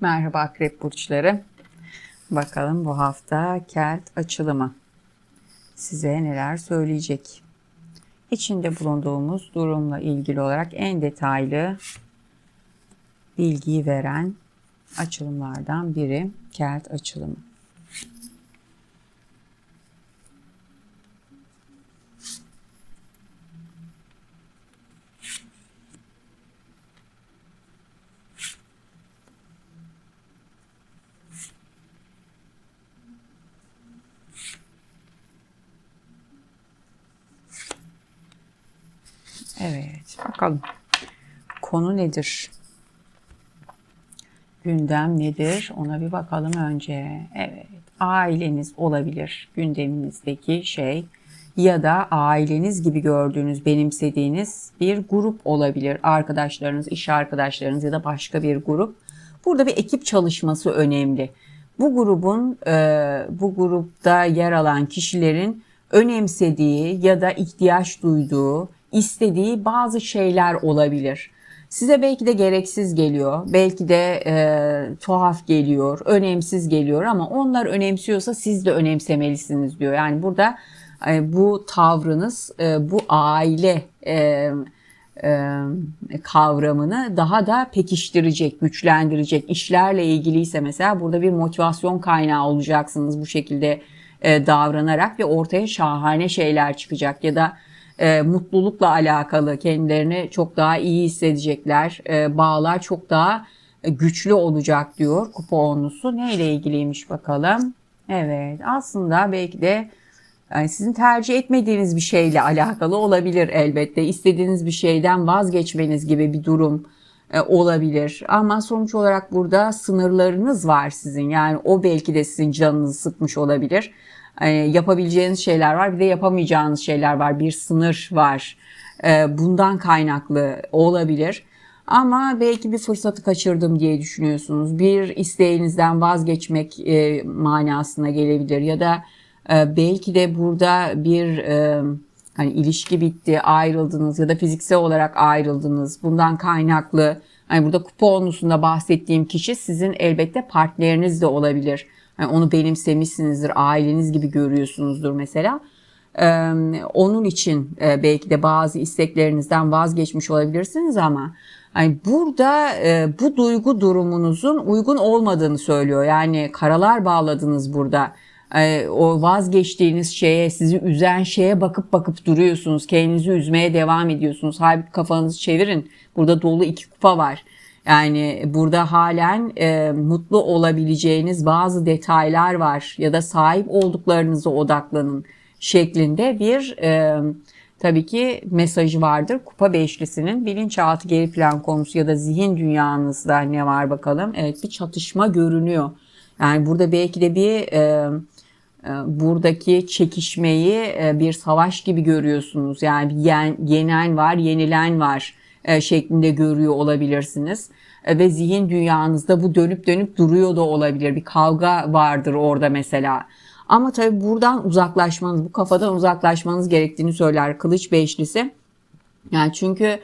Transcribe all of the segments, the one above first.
Merhaba akrep burçları. Bakalım bu hafta kelt açılımı size neler söyleyecek. İçinde bulunduğumuz durumla ilgili olarak en detaylı bilgiyi veren açılımlardan biri kelt açılımı. Evet, bakalım. Konu nedir? Gündem nedir? Ona bir bakalım önce. Evet, aileniz olabilir gündeminizdeki şey ya da aileniz gibi gördüğünüz, benimsediğiniz bir grup olabilir. Arkadaşlarınız, iş arkadaşlarınız ya da başka bir grup. Burada bir ekip çalışması önemli. Bu grubun, e, bu grupta yer alan kişilerin önemsediği ya da ihtiyaç duyduğu, istediği bazı şeyler olabilir. Size belki de gereksiz geliyor, belki de e, tuhaf geliyor, önemsiz geliyor ama onlar önemsiyorsa siz de önemsemelisiniz diyor. Yani burada e, bu tavrınız e, bu aile e, e, kavramını daha da pekiştirecek, güçlendirecek. İşlerle ilgiliyse mesela burada bir motivasyon kaynağı olacaksınız bu şekilde e, davranarak ve ortaya şahane şeyler çıkacak ya da e, mutlulukla alakalı kendilerini çok daha iyi hissedecekler. E, bağlar çok daha güçlü olacak diyor kupa onlusu. Neyle ilgiliymiş bakalım. Evet aslında belki de yani sizin tercih etmediğiniz bir şeyle alakalı olabilir elbette. İstediğiniz bir şeyden vazgeçmeniz gibi bir durum e, olabilir. Ama sonuç olarak burada sınırlarınız var sizin. Yani o belki de sizin canınızı sıkmış olabilir. E, yapabileceğiniz şeyler var bir de yapamayacağınız şeyler var. Bir sınır var. E, bundan kaynaklı olabilir. Ama belki bir fırsatı kaçırdım diye düşünüyorsunuz. Bir isteğinizden vazgeçmek e, manasına gelebilir ya da e, belki de burada bir e, hani ilişki bitti, ayrıldınız ya da fiziksel olarak ayrıldınız. Bundan kaynaklı hani burada kupa onlusunda bahsettiğim kişi sizin elbette partneriniz de olabilir. Yani onu benimsemişsinizdir, aileniz gibi görüyorsunuzdur mesela. Ee, onun için e, belki de bazı isteklerinizden vazgeçmiş olabilirsiniz ama yani burada e, bu duygu durumunuzun uygun olmadığını söylüyor. Yani karalar bağladınız burada. E, o vazgeçtiğiniz şeye, sizi üzen şeye bakıp bakıp duruyorsunuz. Kendinizi üzmeye devam ediyorsunuz. Halbuki kafanızı çevirin. Burada dolu iki kupa var. Yani burada halen e, mutlu olabileceğiniz bazı detaylar var ya da sahip olduklarınıza odaklanın şeklinde bir e, tabii ki mesajı vardır. Kupa Beşlisi'nin bilinçaltı geri plan konusu ya da zihin dünyanızda ne var bakalım. Evet bir çatışma görünüyor. Yani burada belki de bir e, e, buradaki çekişmeyi e, bir savaş gibi görüyorsunuz. Yani bir yen, yenen var, yenilen var şeklinde görüyor olabilirsiniz. Ve zihin dünyanızda bu dönüp dönüp duruyor da olabilir. Bir kavga vardır orada mesela. Ama tabii buradan uzaklaşmanız, bu kafadan uzaklaşmanız gerektiğini söyler Kılıç Beşlisi. Yani çünkü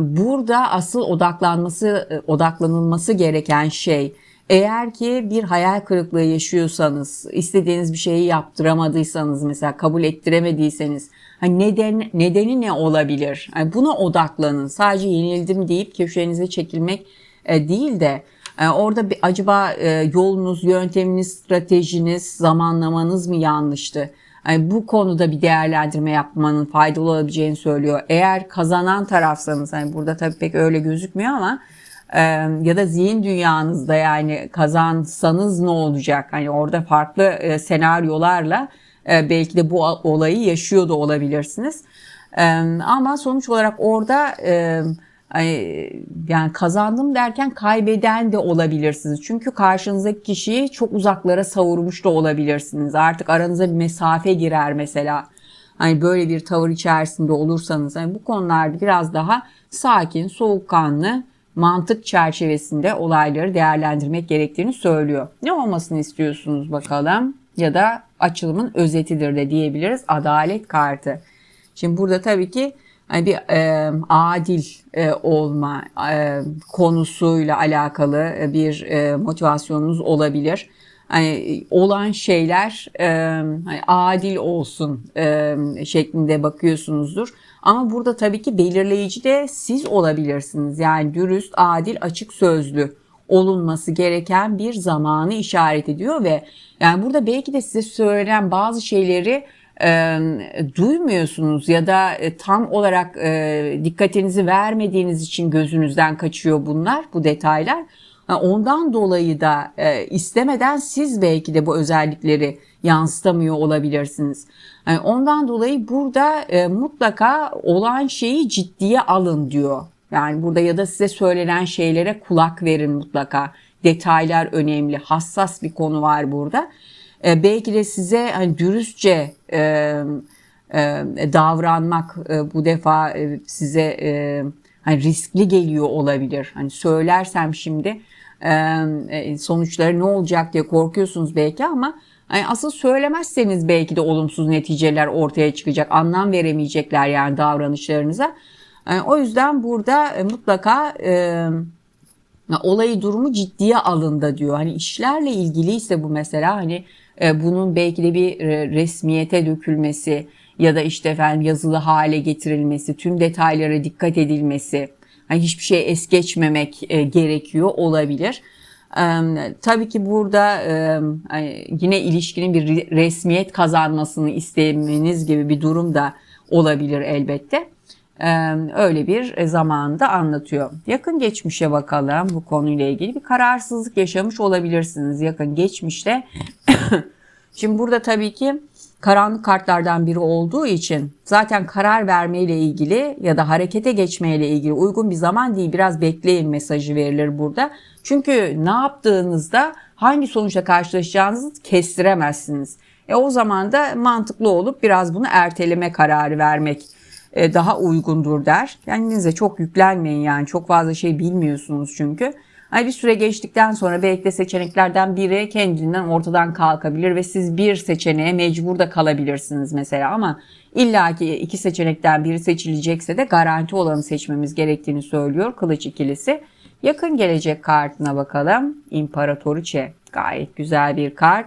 burada asıl odaklanması, odaklanılması gereken şey eğer ki bir hayal kırıklığı yaşıyorsanız, istediğiniz bir şeyi yaptıramadıysanız mesela kabul ettiremediyseniz hani neden nedeni ne olabilir? Yani buna odaklanın. Sadece yenildim deyip köşenize çekilmek e, değil de e, orada bir, acaba e, yolunuz, yönteminiz, stratejiniz, zamanlamanız mı yanlıştı? Yani bu konuda bir değerlendirme yapmanın faydalı olabileceğini söylüyor. Eğer kazanan tarafsanız, hani burada tabii pek öyle gözükmüyor ama ya da zihin dünyanızda yani kazansanız ne olacak? Hani orada farklı senaryolarla belki de bu olayı yaşıyor da olabilirsiniz. Ama sonuç olarak orada yani kazandım derken kaybeden de olabilirsiniz. Çünkü karşınızdaki kişiyi çok uzaklara savurmuş da olabilirsiniz. Artık aranıza bir mesafe girer mesela. Hani böyle bir tavır içerisinde olursanız hani bu konularda biraz daha sakin, soğukkanlı mantık çerçevesinde olayları değerlendirmek gerektiğini söylüyor. Ne olmasını istiyorsunuz bakalım? Ya da açılımın özetidir de diyebiliriz. Adalet kartı. Şimdi burada tabii ki hani bir e, adil e, olma e, konusuyla alakalı bir e, motivasyonunuz olabilir. Hani olan şeyler e, hani adil olsun e, şeklinde bakıyorsunuzdur. Ama burada tabii ki belirleyici de siz olabilirsiniz. Yani dürüst, adil, açık sözlü olunması gereken bir zamanı işaret ediyor ve yani burada belki de size söylenen bazı şeyleri e, duymuyorsunuz ya da e, tam olarak e, dikkatinizi vermediğiniz için gözünüzden kaçıyor bunlar, bu detaylar. Ondan dolayı da e, istemeden siz belki de bu özellikleri yansıtamıyor olabilirsiniz. Yani ondan dolayı burada e, mutlaka olan şeyi ciddiye alın diyor. Yani burada ya da size söylenen şeylere kulak verin mutlaka. Detaylar önemli, hassas bir konu var burada. E, belki de size hani dürüstçe e, e, davranmak e, bu defa e, size e, hani riskli geliyor olabilir. Hani söylersem şimdi sonuçları ne olacak diye korkuyorsunuz belki ama hani asıl söylemezseniz belki de olumsuz neticeler ortaya çıkacak. Anlam veremeyecekler yani davranışlarınıza. Yani o yüzden burada e, mutlaka e, olayı durumu ciddiye alında diyor. Hani işlerle ilgiliyse bu mesela hani e, bunun belki de bir e, resmiyete dökülmesi ya da işte efendim yazılı hale getirilmesi, tüm detaylara dikkat edilmesi, hani hiçbir şey es geçmemek e, gerekiyor olabilir. E, tabii ki burada e, yine ilişkinin bir resmiyet kazanmasını istemeniz gibi bir durum da olabilir elbette. Öyle bir zamanda anlatıyor. Yakın geçmişe bakalım bu konuyla ilgili bir kararsızlık yaşamış olabilirsiniz yakın geçmişte. Şimdi burada tabii ki karanlık kartlardan biri olduğu için zaten karar vermeyle ilgili ya da harekete geçmeyle ilgili uygun bir zaman değil biraz bekleyin mesajı verilir burada. Çünkü ne yaptığınızda hangi sonuçla karşılaşacağınızı kestiremezsiniz. E o zaman da mantıklı olup biraz bunu erteleme kararı vermek e, daha uygundur der. Kendinize çok yüklenmeyin yani çok fazla şey bilmiyorsunuz çünkü. Hani bir süre geçtikten sonra belki de seçeneklerden biri kendinden ortadan kalkabilir ve siz bir seçeneğe mecbur da kalabilirsiniz mesela ama illaki iki seçenekten biri seçilecekse de garanti olanı seçmemiz gerektiğini söylüyor kılıç ikilisi. Yakın gelecek kartına bakalım. İmparatoriçe gayet güzel bir kart.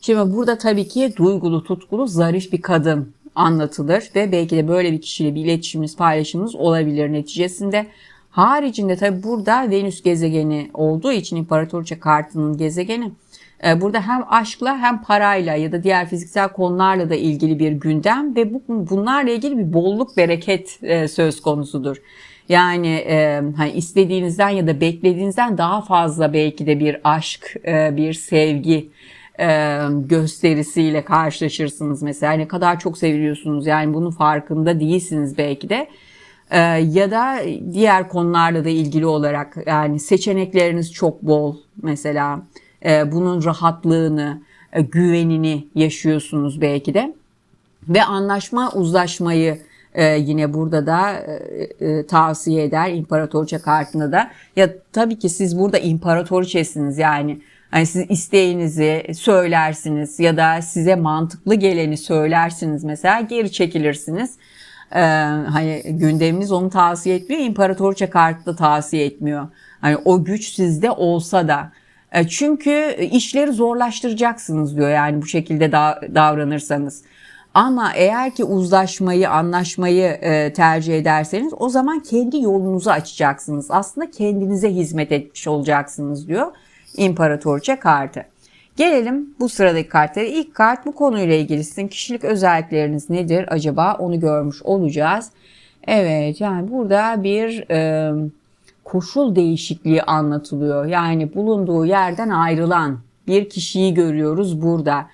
Şimdi burada tabii ki duygulu, tutkulu, zarif bir kadın anlatılır ve belki de böyle bir kişiyle bir iletişimimiz, paylaşımımız olabilir neticesinde. Haricinde tabi burada Venüs gezegeni olduğu için İmparatorça kartının gezegeni e, burada hem aşkla hem parayla ya da diğer fiziksel konularla da ilgili bir gündem ve bu, bunlarla ilgili bir bolluk bereket e, söz konusudur. Yani e, hani istediğinizden ya da beklediğinizden daha fazla belki de bir aşk, e, bir sevgi e, gösterisiyle karşılaşırsınız mesela ne kadar çok seviyorsunuz yani bunun farkında değilsiniz belki de e, ya da diğer konularla da ilgili olarak yani seçenekleriniz çok bol mesela e, bunun rahatlığını e, güvenini yaşıyorsunuz belki de ve anlaşma uzlaşmayı ee, yine burada da e, e, tavsiye eder imparatorça kartında da. Ya tabii ki siz burada imparatoriçesiniz yani Hani siz isteğinizi söylersiniz ya da size mantıklı geleni söylersiniz mesela geri çekilirsiniz. Ee, hani gündemimiz onu tavsiye etmiyor. İmparatorça kartı da tavsiye etmiyor. Hani o güç sizde olsa da. E, çünkü işleri zorlaştıracaksınız diyor yani bu şekilde da, davranırsanız. Ama eğer ki uzlaşmayı, anlaşmayı e, tercih ederseniz o zaman kendi yolunuzu açacaksınız. Aslında kendinize hizmet etmiş olacaksınız diyor. İmparatorça kartı. Gelelim bu sıradaki kartlara. İlk kart bu konuyla ilgili sizin kişilik özellikleriniz nedir acaba onu görmüş olacağız. Evet yani burada bir e, koşul değişikliği anlatılıyor. Yani bulunduğu yerden ayrılan bir kişiyi görüyoruz burada.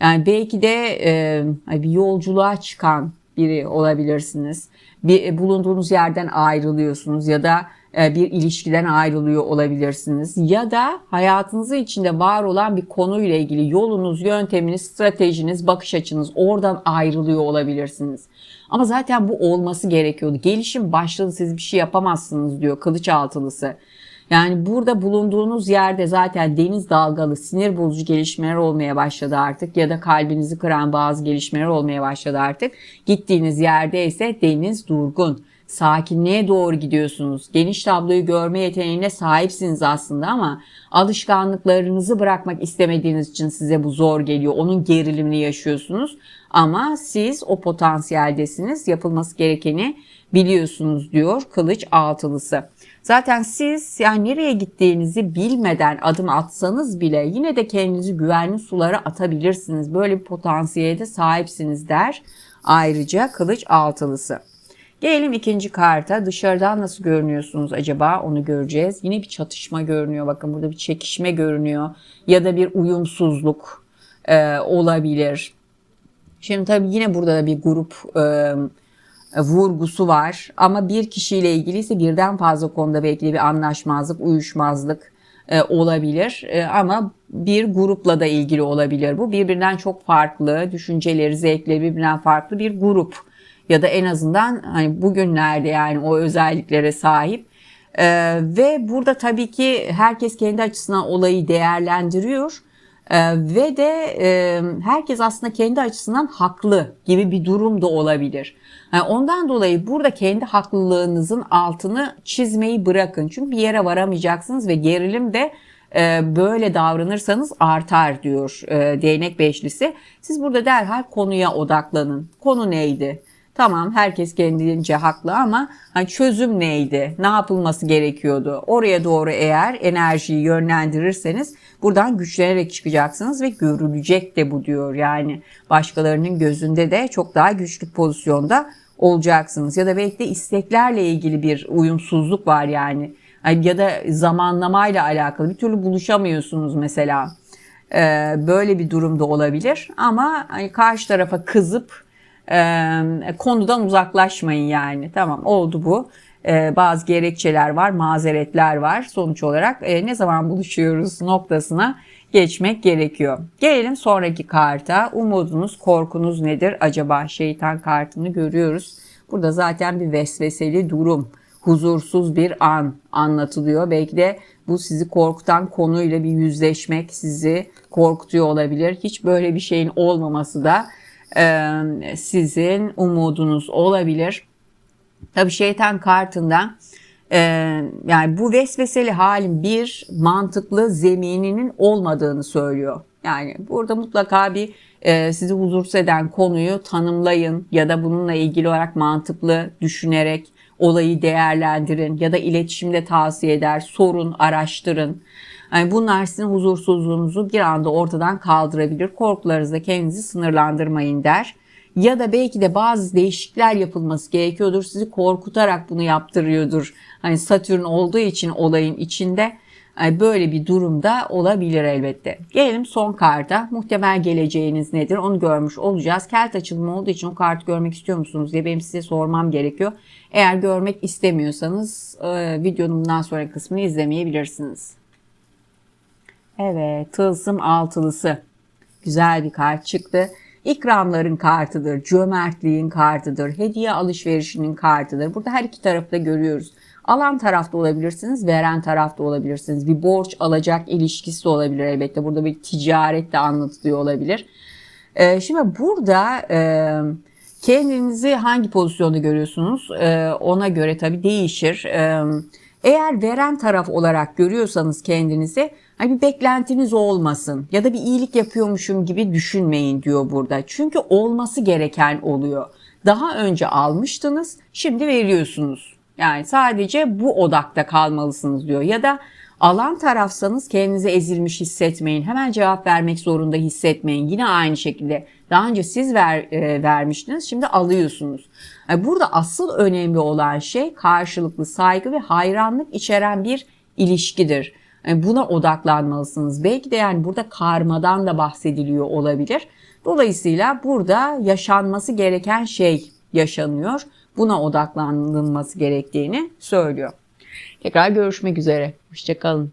Yani belki de e, bir yolculuğa çıkan biri olabilirsiniz. Bir bulunduğunuz yerden ayrılıyorsunuz ya da e, bir ilişkiden ayrılıyor olabilirsiniz. Ya da hayatınızın içinde var olan bir konuyla ilgili yolunuz, yönteminiz, stratejiniz, bakış açınız oradan ayrılıyor olabilirsiniz. Ama zaten bu olması gerekiyordu. Gelişim başladı siz bir şey yapamazsınız diyor kılıç altılısı. Yani burada bulunduğunuz yerde zaten deniz dalgalı sinir bozucu gelişmeler olmaya başladı artık ya da kalbinizi kıran bazı gelişmeler olmaya başladı artık. Gittiğiniz yerde ise deniz durgun. Sakinliğe doğru gidiyorsunuz. Geniş tabloyu görme yeteneğine sahipsiniz aslında ama alışkanlıklarınızı bırakmak istemediğiniz için size bu zor geliyor. Onun gerilimini yaşıyorsunuz. Ama siz o potansiyeldesiniz. Yapılması gerekeni biliyorsunuz diyor kılıç altılısı. Zaten siz yani nereye gittiğinizi bilmeden adım atsanız bile yine de kendinizi güvenli sulara atabilirsiniz. Böyle bir potansiyele de sahipsiniz der. Ayrıca kılıç altılısı. Gelelim ikinci karta. Dışarıdan nasıl görünüyorsunuz acaba onu göreceğiz. Yine bir çatışma görünüyor. Bakın burada bir çekişme görünüyor. Ya da bir uyumsuzluk e, olabilir. Şimdi tabii yine burada da bir grup e, vurgusu var. Ama bir kişiyle ilgili ise birden fazla konuda belki bir anlaşmazlık, uyuşmazlık e, olabilir. E, ama bir grupla da ilgili olabilir bu. Birbirinden çok farklı, düşünceleri, zevkleri birbirinden farklı bir grup. Ya da en azından hani bugünlerde yani o özelliklere sahip. Ee, ve burada tabii ki herkes kendi açısından olayı değerlendiriyor. Ee, ve de e, herkes aslında kendi açısından haklı gibi bir durum da olabilir. Yani ondan dolayı burada kendi haklılığınızın altını çizmeyi bırakın. Çünkü bir yere varamayacaksınız ve gerilim de e, böyle davranırsanız artar diyor e, değnek beşlisi. Siz burada derhal konuya odaklanın. Konu neydi? Tamam herkes kendince haklı ama hani çözüm neydi? Ne yapılması gerekiyordu? Oraya doğru eğer enerjiyi yönlendirirseniz buradan güçlenerek çıkacaksınız ve görülecek de bu diyor. Yani başkalarının gözünde de çok daha güçlü pozisyonda olacaksınız. Ya da belki de isteklerle ilgili bir uyumsuzluk var yani. Ya da zamanlamayla alakalı bir türlü buluşamıyorsunuz mesela. Ee, böyle bir durumda olabilir ama hani karşı tarafa kızıp e, konudan uzaklaşmayın yani. Tamam oldu bu. E, bazı gerekçeler var, mazeretler var. Sonuç olarak e, ne zaman buluşuyoruz noktasına geçmek gerekiyor. Gelelim sonraki karta. Umudunuz, korkunuz nedir acaba? Şeytan kartını görüyoruz. Burada zaten bir vesveseli durum, huzursuz bir an anlatılıyor. Belki de bu sizi korkutan konuyla bir yüzleşmek sizi korkutuyor olabilir. Hiç böyle bir şeyin olmaması da sizin umudunuz olabilir. Tabi şeytan kartında yani bu vesveseli halin bir mantıklı zemininin olmadığını söylüyor. Yani burada mutlaka bir e, sizi huzursuz eden konuyu tanımlayın ya da bununla ilgili olarak mantıklı düşünerek olayı değerlendirin ya da iletişimde tavsiye eder, sorun, araştırın. Yani bunlar sizin huzursuzluğunuzu bir anda ortadan kaldırabilir. Korkularınızda kendinizi sınırlandırmayın der. Ya da belki de bazı değişiklikler yapılması gerekiyordur. Sizi korkutarak bunu yaptırıyordur. Hani Satürn olduğu için olayın içinde böyle bir durumda olabilir elbette. Gelelim son karta. Muhtemel geleceğiniz nedir? Onu görmüş olacağız. Kelt açılımı olduğu için o kartı görmek istiyor musunuz diye benim size sormam gerekiyor. Eğer görmek istemiyorsanız videonun bundan sonra kısmını izlemeyebilirsiniz. Evet, tılsım altılısı. Güzel bir kart çıktı. İkramların kartıdır, cömertliğin kartıdır, hediye alışverişinin kartıdır. Burada her iki tarafı da görüyoruz. Alan tarafta olabilirsiniz, veren tarafta olabilirsiniz. Bir borç alacak ilişkisi de olabilir elbette. Burada bir ticaret de anlatılıyor olabilir. Ee, şimdi burada e, kendinizi hangi pozisyonda görüyorsunuz? Ee, ona göre tabii değişir. Ee, eğer veren taraf olarak görüyorsanız kendinizi hani bir beklentiniz olmasın ya da bir iyilik yapıyormuşum gibi düşünmeyin diyor burada. Çünkü olması gereken oluyor. Daha önce almıştınız, şimdi veriyorsunuz. Yani sadece bu odakta kalmalısınız diyor. Ya da alan tarafsanız kendinizi ezilmiş hissetmeyin. Hemen cevap vermek zorunda hissetmeyin. Yine aynı şekilde daha önce siz ver, e, vermiştiniz, şimdi alıyorsunuz. Yani burada asıl önemli olan şey karşılıklı saygı ve hayranlık içeren bir ilişkidir. Yani buna odaklanmalısınız. Belki de yani burada karmadan da bahsediliyor olabilir. Dolayısıyla burada yaşanması gereken şey yaşanıyor. Buna odaklanılması gerektiğini söylüyor. Tekrar görüşmek üzere. Hoşçakalın.